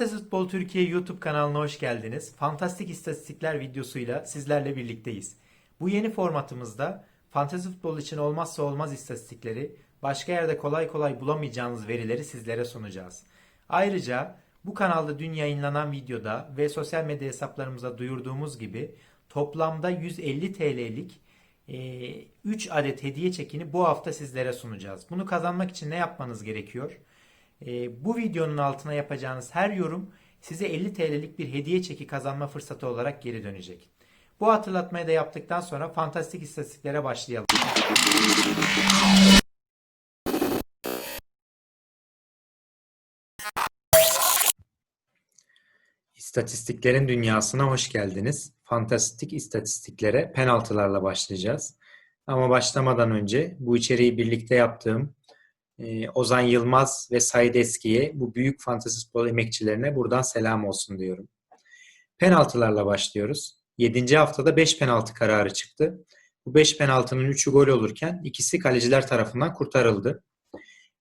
Fantezi Futbol Türkiye YouTube kanalına hoş geldiniz. Fantastik istatistikler videosuyla sizlerle birlikteyiz. Bu yeni formatımızda fantezi futbol için olmazsa olmaz istatistikleri, başka yerde kolay kolay bulamayacağınız verileri sizlere sunacağız. Ayrıca bu kanalda dün yayınlanan videoda ve sosyal medya hesaplarımıza duyurduğumuz gibi toplamda 150 TL'lik 3 adet hediye çekini bu hafta sizlere sunacağız. Bunu kazanmak için ne yapmanız gerekiyor? Ee, bu videonun altına yapacağınız her yorum size 50 TL'lik bir hediye çeki kazanma fırsatı olarak geri dönecek. Bu hatırlatmayı da yaptıktan sonra fantastik istatistiklere başlayalım. İstatistiklerin dünyasına hoş geldiniz. Fantastik istatistiklere penaltılarla başlayacağız. Ama başlamadan önce bu içeriği birlikte yaptığım e, Ozan Yılmaz ve Said Eski'ye bu büyük fantezi futbol emekçilerine buradan selam olsun diyorum. Penaltılarla başlıyoruz. 7. haftada 5 penaltı kararı çıktı. Bu 5 penaltının 3'ü gol olurken ikisi kaleciler tarafından kurtarıldı.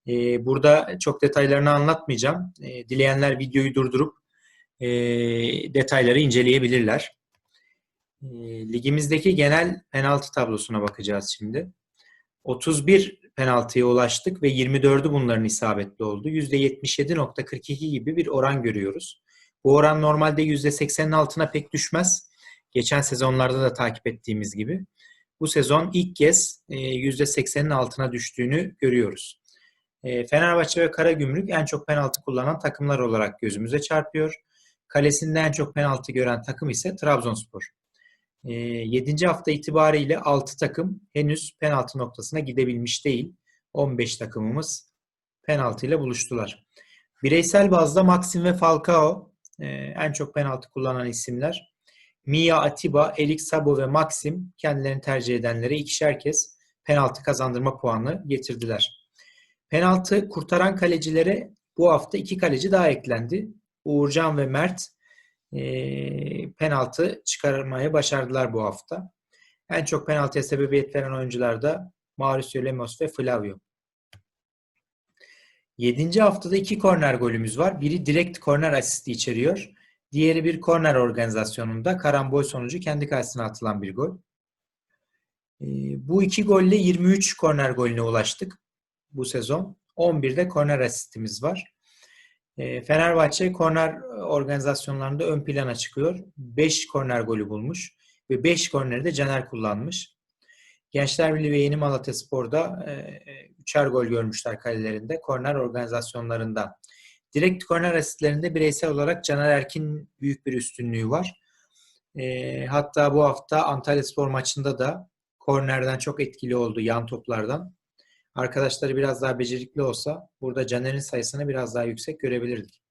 E, burada çok detaylarını anlatmayacağım. E, dileyenler videoyu durdurup e, detayları inceleyebilirler. Ligimizdeki genel penaltı tablosuna bakacağız şimdi. 31 penaltıya ulaştık ve 24'ü bunların isabetli oldu. %77.42 gibi bir oran görüyoruz. Bu oran normalde %80'in altına pek düşmez. Geçen sezonlarda da takip ettiğimiz gibi. Bu sezon ilk kez e, %80'in altına düştüğünü görüyoruz. E, Fenerbahçe ve Karagümrük en çok penaltı kullanan takımlar olarak gözümüze çarpıyor. Kalesinde en çok penaltı gören takım ise Trabzonspor. E, 7. hafta itibariyle 6 takım henüz penaltı noktasına gidebilmiş değil. 15 takımımız penaltı ile buluştular. Bireysel bazda Maxim ve Falcao e, en çok penaltı kullanan isimler. Mia Atiba, Elik Sabo ve Maxim kendilerini tercih edenlere ikişer kez penaltı kazandırma puanı getirdiler. Penaltı kurtaran kalecilere bu hafta iki kaleci daha eklendi. Uğurcan ve Mert penaltı çıkarmayı başardılar bu hafta. En çok penaltıya sebebiyet veren oyuncular da Mauricio Lemos ve Flavio. 7. haftada iki korner golümüz var. Biri direkt korner asisti içeriyor. Diğeri bir korner organizasyonunda karambol sonucu kendi kalesine atılan bir gol. Bu iki golle 23 korner golüne ulaştık bu sezon. 11'de korner asistimiz var. E, Fenerbahçe korner organizasyonlarında ön plana çıkıyor. 5 korner golü bulmuş ve 5 korneri de Caner kullanmış. Gençler Birliği ve Yeni Malatya Spor'da e, üçer gol görmüşler kalelerinde korner organizasyonlarında. Direkt korner asistlerinde bireysel olarak Caner Erkin büyük bir üstünlüğü var. E, hatta bu hafta Antalya Spor maçında da kornerden çok etkili oldu yan toplardan. Arkadaşları biraz daha becerikli olsa burada Caner'in sayısını biraz daha yüksek görebilirdik.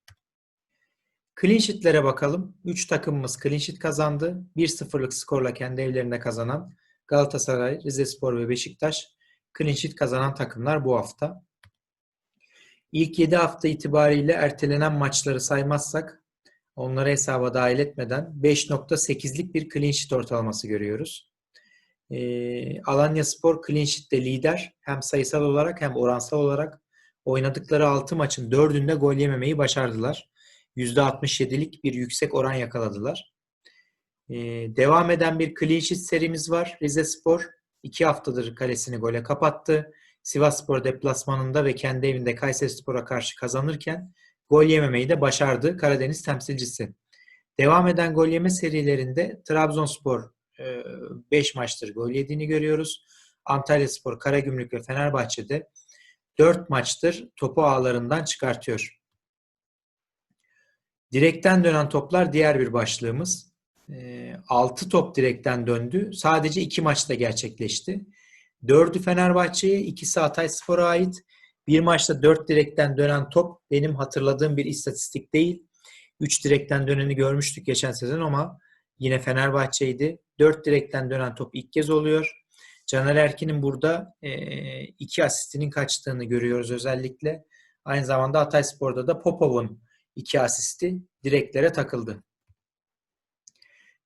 Clean sheet'lere bakalım. 3 takımımız clean sheet kazandı. 1-0'lık skorla kendi evlerinde kazanan Galatasaray, Rizespor ve Beşiktaş clean sheet kazanan takımlar bu hafta. İlk 7 hafta itibariyle ertelenen maçları saymazsak onları hesaba dahil etmeden 5.8'lik bir clean sheet ortalaması görüyoruz. E, Alanya Spor clean sheet'te lider. Hem sayısal olarak hem oransal olarak oynadıkları 6 maçın 4'ünde gol yememeyi başardılar. %67'lik bir yüksek oran yakaladılar. Ee, devam eden bir clean sheet serimiz var. Rize Spor 2 haftadır kalesini gole kapattı. Sivas Spor deplasmanında ve kendi evinde Kayseri Spor'a karşı kazanırken gol yememeyi de başardı Karadeniz temsilcisi. Devam eden gol yeme serilerinde Trabzonspor 5 maçtır gol yediğini görüyoruz. Antalya Spor, Karagümrük ve Fenerbahçe'de 4 maçtır topu ağlarından çıkartıyor. Direkten dönen toplar diğer bir başlığımız. 6 top direkten döndü. Sadece 2 maçta gerçekleşti. 4'ü Fenerbahçe'ye, ikisi Hatay Spor'a ait. Bir maçta 4 direkten dönen top benim hatırladığım bir istatistik değil. 3 direkten döneni görmüştük geçen sezon ama yine Fenerbahçe'ydi. 4 direkten dönen top ilk kez oluyor. Caner Erkin'in burada 2 asistinin kaçtığını görüyoruz özellikle. Aynı zamanda Hatay Spor'da da Popov'un iki asisti direklere takıldı.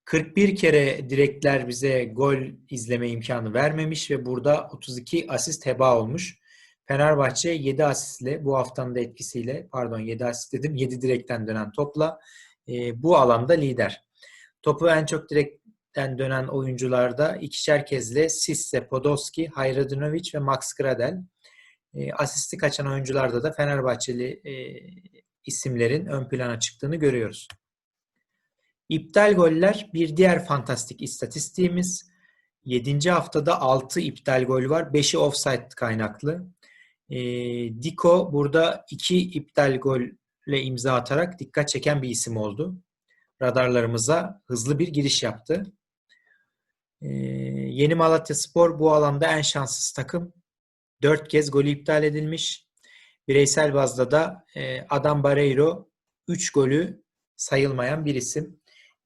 41 kere direkler bize gol izleme imkanı vermemiş ve burada 32 asist heba olmuş. Fenerbahçe 7 asistle bu haftanın da etkisiyle pardon 7 asist dedim 7 direkten dönen topla e, bu alanda lider. Topu en çok direkten dönen oyuncularda ikişer kezle Sisse, Podolski, Hayradinovic ve Max Gradel. E, asisti kaçan oyuncularda da Fenerbahçeli e, isimlerin ön plana çıktığını görüyoruz. İptal goller bir diğer fantastik istatistiğimiz. 7. haftada 6 iptal gol var. 5'i offside kaynaklı. E, Diko burada 2 iptal golle imza atarak dikkat çeken bir isim oldu. Radarlarımıza hızlı bir giriş yaptı. E, Yeni Malatya Spor bu alanda en şanssız takım. 4 kez golü iptal edilmiş. Bireysel bazda da e, Adam Barreiro 3 golü sayılmayan bir isim.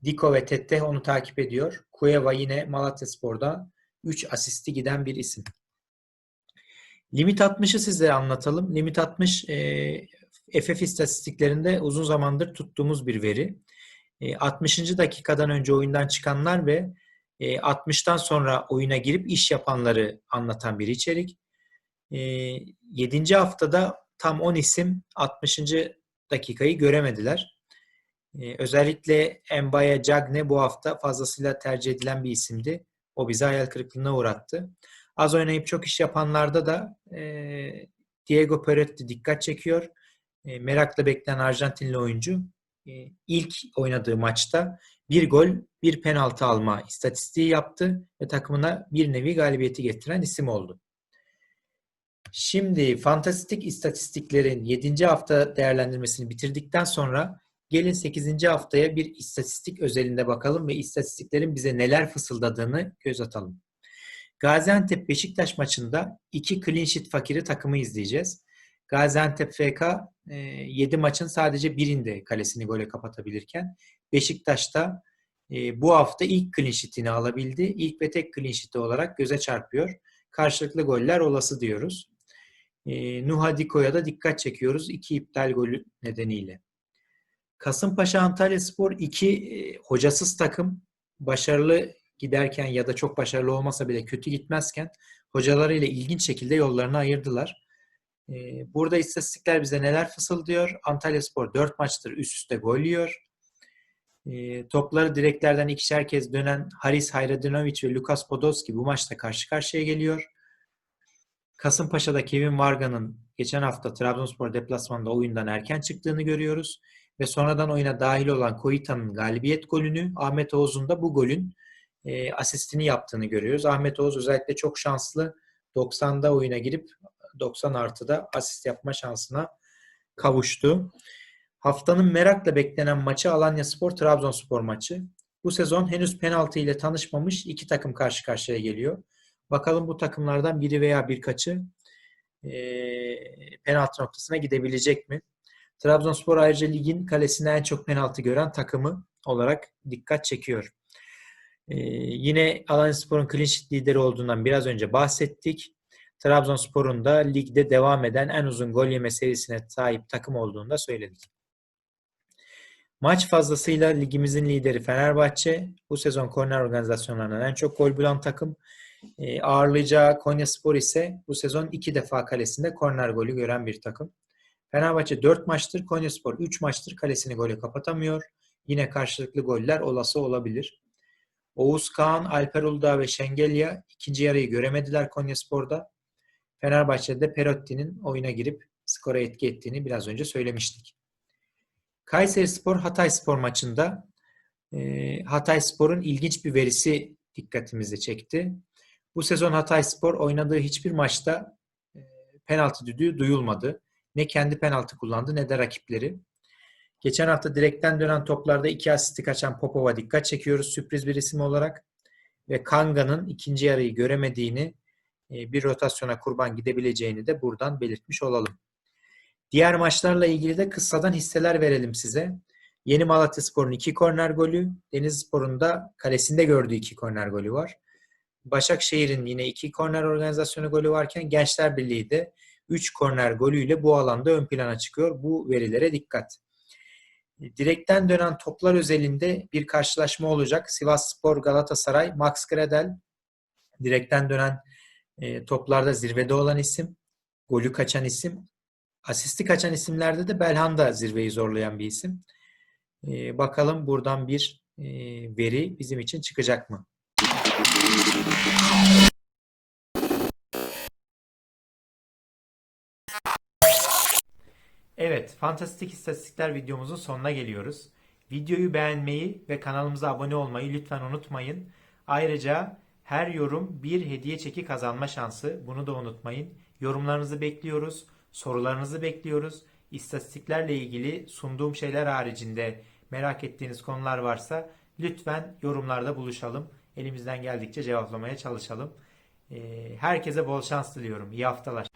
Diko ve Tette onu takip ediyor. Cueva yine Malatya Spor'da 3 asisti giden bir isim. Limit 60'ı sizlere anlatalım. Limit 60 e, FF istatistiklerinde uzun zamandır tuttuğumuz bir veri. E, 60. dakikadan önce oyundan çıkanlar ve e, 60'tan sonra oyuna girip iş yapanları anlatan bir içerik. E, 7. haftada tam 10 isim 60. dakikayı göremediler. Ee, özellikle Mbaya Cagne bu hafta fazlasıyla tercih edilen bir isimdi. O bizi hayal kırıklığına uğrattı. Az oynayıp çok iş yapanlarda da e, Diego Peretti dikkat çekiyor. E, merakla beklenen Arjantinli oyuncu e, ilk oynadığı maçta bir gol, bir penaltı alma istatistiği yaptı ve takımına bir nevi galibiyeti getiren isim oldu. Şimdi fantastik istatistiklerin 7. hafta değerlendirmesini bitirdikten sonra gelin 8. haftaya bir istatistik özelinde bakalım ve istatistiklerin bize neler fısıldadığını göz atalım. Gaziantep Beşiktaş maçında iki clean sheet fakiri takımı izleyeceğiz. Gaziantep FK 7 e, maçın sadece birinde kalesini gole kapatabilirken Beşiktaş'ta e, bu hafta ilk clean alabildi. İlk ve tek clean olarak göze çarpıyor. Karşılıklı goller olası diyoruz. E, Nuha Diko'ya da dikkat çekiyoruz iki iptal golü nedeniyle. Kasımpaşa Antalya Spor iki hocasız takım başarılı giderken ya da çok başarılı olmasa bile kötü gitmezken hocalarıyla ilginç şekilde yollarını ayırdılar. E, burada istatistikler bize neler fısıldıyor? Antalya Spor 4 maçtır üst üste gol yiyor. E, topları direklerden ikişer kez dönen Haris Hayradinovic ve Lukas Podolski bu maçta karşı karşıya geliyor. Kasımpaşa'da Kevin Varga'nın geçen hafta Trabzonspor deplasmanında oyundan erken çıktığını görüyoruz. Ve sonradan oyuna dahil olan Koita'nın galibiyet golünü, Ahmet Oğuz'un da bu golün e, asistini yaptığını görüyoruz. Ahmet Oğuz özellikle çok şanslı 90'da oyuna girip 90 artıda asist yapma şansına kavuştu. Haftanın merakla beklenen maçı Alanya Spor Trabzonspor maçı. Bu sezon henüz penaltı ile tanışmamış iki takım karşı karşıya geliyor. Bakalım bu takımlardan biri veya birkaçı e, penaltı noktasına gidebilecek mi? Trabzonspor ayrıca ligin kalesine en çok penaltı gören takımı olarak dikkat çekiyor. Ee, yine Alanyaspor'un clean sheet lideri olduğundan biraz önce bahsettik. Trabzonspor'un da ligde devam eden en uzun gol yeme serisine sahip takım olduğunu da söyledik. Maç fazlasıyla ligimizin lideri Fenerbahçe. Bu sezon korner organizasyonlarından en çok gol bulan takım. E, ağırlayacağı Konya Spor ise bu sezon iki defa kalesinde korner golü gören bir takım. Fenerbahçe 4 maçtır, Konyaspor 3 maçtır kalesini gole kapatamıyor. Yine karşılıklı goller olası olabilir. Oğuz Kağan, Alper Uludağ ve Şengelya ikinci yarıyı göremediler Konyaspor'da. Fenerbahçe'de Perotti'nin oyuna girip skora etki ettiğini biraz önce söylemiştik. Kayseri Spor Hatay Spor maçında e, Hatay Spor'un ilginç bir verisi dikkatimizi çekti. Bu sezon Hatay Spor oynadığı hiçbir maçta e, penaltı düdüğü duyulmadı. Ne kendi penaltı kullandı ne de rakipleri. Geçen hafta direkten dönen toplarda iki asisti kaçan Popova dikkat çekiyoruz sürpriz bir isim olarak. Ve Kanga'nın ikinci yarıyı göremediğini, bir rotasyona kurban gidebileceğini de buradan belirtmiş olalım. Diğer maçlarla ilgili de kıssadan hisseler verelim size. Yeni Malatya Spor'un iki korner golü, Deniz da kalesinde gördüğü iki korner golü var. Başakşehir'in yine iki korner organizasyonu golü varken Gençler Birliği de 3 korner golüyle bu alanda ön plana çıkıyor. Bu verilere dikkat. Direkten dönen toplar özelinde bir karşılaşma olacak. Sivas Spor Galatasaray, Max Gradel direkten dönen e, toplarda zirvede olan isim. golü kaçan isim. Asisti kaçan isimlerde de Belhanda zirveyi zorlayan bir isim. Ee, bakalım buradan bir e, veri bizim için çıkacak mı? Evet, fantastik istatistikler videomuzun sonuna geliyoruz. Videoyu beğenmeyi ve kanalımıza abone olmayı lütfen unutmayın. Ayrıca her yorum bir hediye çeki kazanma şansı. Bunu da unutmayın. Yorumlarınızı bekliyoruz. Sorularınızı bekliyoruz. İstatistiklerle ilgili sunduğum şeyler haricinde merak ettiğiniz konular varsa lütfen yorumlarda buluşalım. Elimizden geldikçe cevaplamaya çalışalım. Ee, Herkese bol şans diliyorum. İyi haftalar.